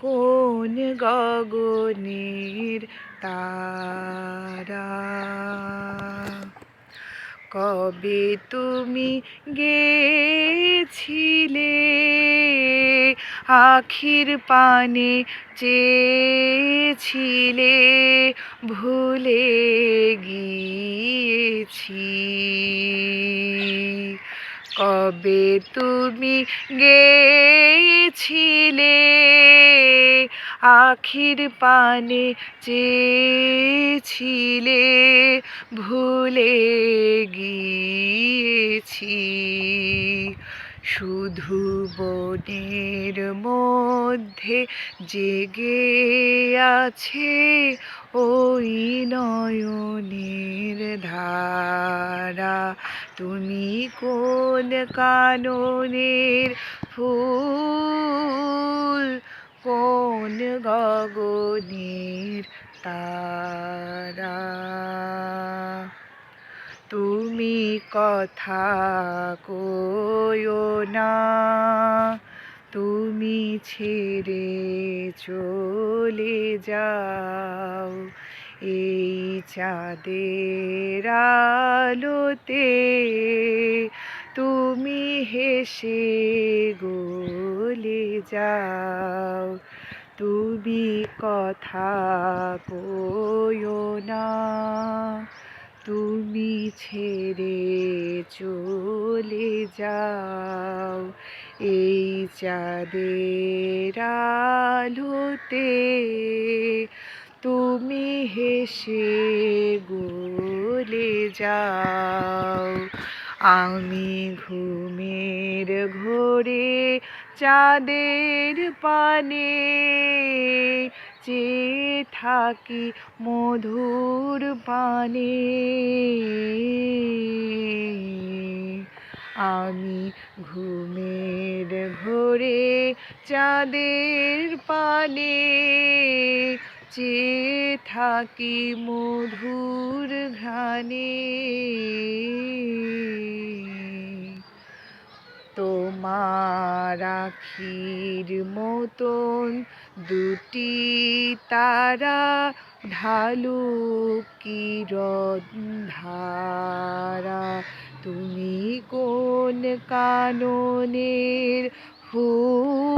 কোন গগনের তারা? কবে তুমি গেছিলে আখির পানে চেয়েছিলে? ভুলে গিয়েছি। কবে তুমি গেছিলে আখির পানে চেয়েছিলে, ভুলে গিয়েছি। শুধু বনের মধ্যে জেগে আছে ওই নয়নের ধারা। তুমি কোন কাননের ফুল? কোন গগনের তারা? তুমি কথা কয়ো না। তুমি ছেড়ে চলে যাও। এই চাঁদের আলোতে তুমি হেসে গলে যাও। তুমি কথা কয়ো না। তুমি ছেড়ে চলে যাও। এই চাঁদের আলোতে তুমি হেসে গলে যাও। আমি ঘুমের ঘোরে চাঁদের পানে চেয়ে থাকি মধুর পানে। আমি ঘুমের ঘোরে চাঁদের পানে চেয়ে থাকি মধুর ঘ্রাণে। তোমার আখির মতন দুটি তারা ঢালু ধারা। তুমি কোন কাননের ফুল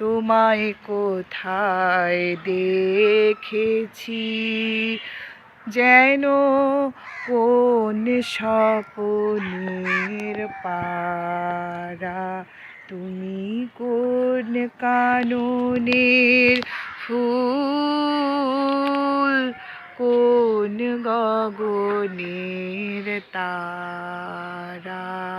তোমায় কোথায় দেখেছি? যেন কোন স্বপনের পারা তুমি কোন কাননের ফুল কোন গগনের তারা?